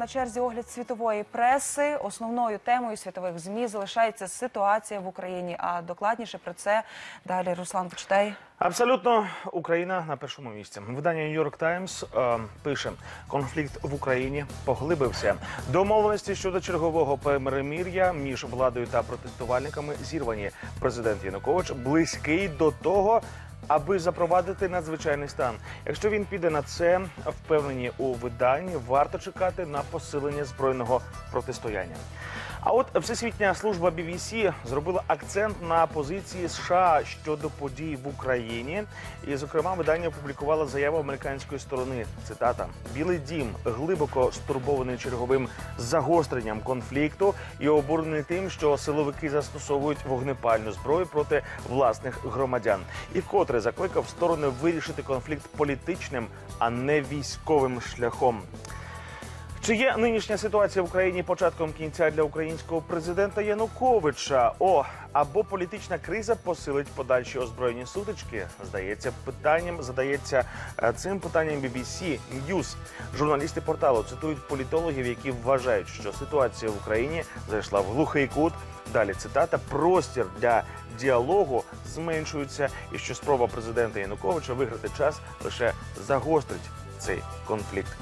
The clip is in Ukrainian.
На черзі огляд світової преси. Основною темою світових змі залишається ситуація в Україні. А докладніше про це далі Руслан почитай. Абсолютно Україна на першому місці. Видання New York Times е, пише: конфлікт в Україні поглибився. Домовленості щодо чергового перемир'я між владою та протестувальниками зірвані. Президент Янукович близький до того. Аби запровадити надзвичайний стан, якщо він піде на це, впевнені у виданні, варто чекати на посилення збройного протистояння. А от Всесвітня служба BBC зробила акцент на позиції США щодо подій в Україні. І, зокрема, видання опублікувало заяву американської сторони. Цитата: Білий дім глибоко стурбований черговим загостренням конфлікту і обурений тим, що силовики застосовують вогнепальну зброю проти власних громадян, і вкотре закликав сторони вирішити конфлікт політичним, а не військовим шляхом. Чи є нинішня ситуація в Україні початком кінця для українського президента Януковича? О, або політична криза посилить подальші озброєні сутички? Здається, питанням задається е, цим питанням BBC News. Журналісти порталу цитують політологів, які вважають, що ситуація в Україні зайшла в глухий кут. Далі цитата: простір для діалогу зменшується, і що спроба президента Януковича виграти час лише загострить цей конфлікт.